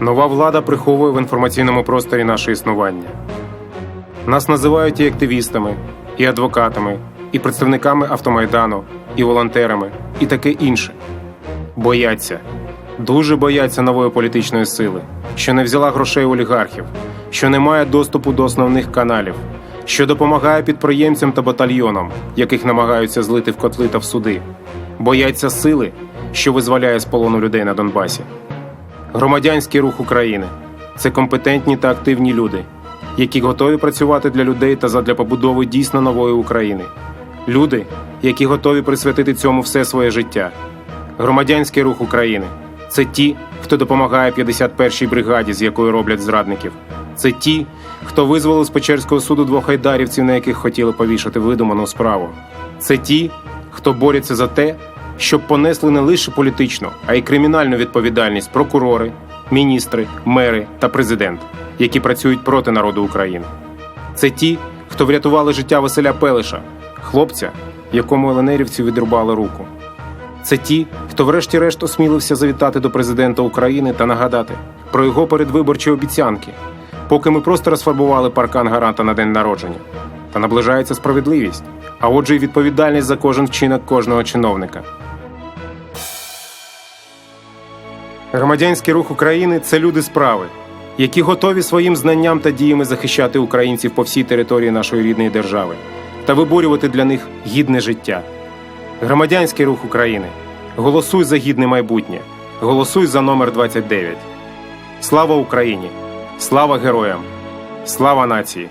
Нова влада приховує в інформаційному просторі наше існування. Нас називають і активістами, і адвокатами, і представниками автомайдану, і волонтерами, і таке інше. Бояться, дуже бояться нової політичної сили, що не взяла грошей олігархів, що не має доступу до основних каналів, що допомагає підприємцям та батальйонам, яких намагаються злити в котли та в суди. Бояться сили, що визволяє з полону людей на Донбасі. Громадянський рух України це компетентні та активні люди, які готові працювати для людей та задля побудови дійсно нової України. Люди, які готові присвятити цьому все своє життя. Громадянський рух України це ті, хто допомагає 51-й бригаді, з якої роблять зрадників. Це ті, хто визволив з Печерського суду двох айдарівців, на яких хотіли повішати видуману справу. Це ті, хто борються за те, щоб понесли не лише політичну, а й кримінальну відповідальність прокурори, міністри, мери та президент, які працюють проти народу України. Це ті, хто врятували життя Василя Пелиша, хлопця, якому ЛНРівці відрубали руку. Це ті, хто врешті-решт осмілився завітати до президента України та нагадати про його передвиборчі обіцянки, поки ми просто розфарбували паркан гаранта на день народження. Та наближається справедливість, а отже, й відповідальність за кожен вчинок кожного чиновника. Громадянський рух України це люди справи, які готові своїм знанням та діями захищати українців по всій території нашої рідної держави та виборювати для них гідне життя. Громадянський рух України. Голосуй за гідне майбутнє. Голосуй за номер 29. Слава Україні! Слава героям! Слава нації!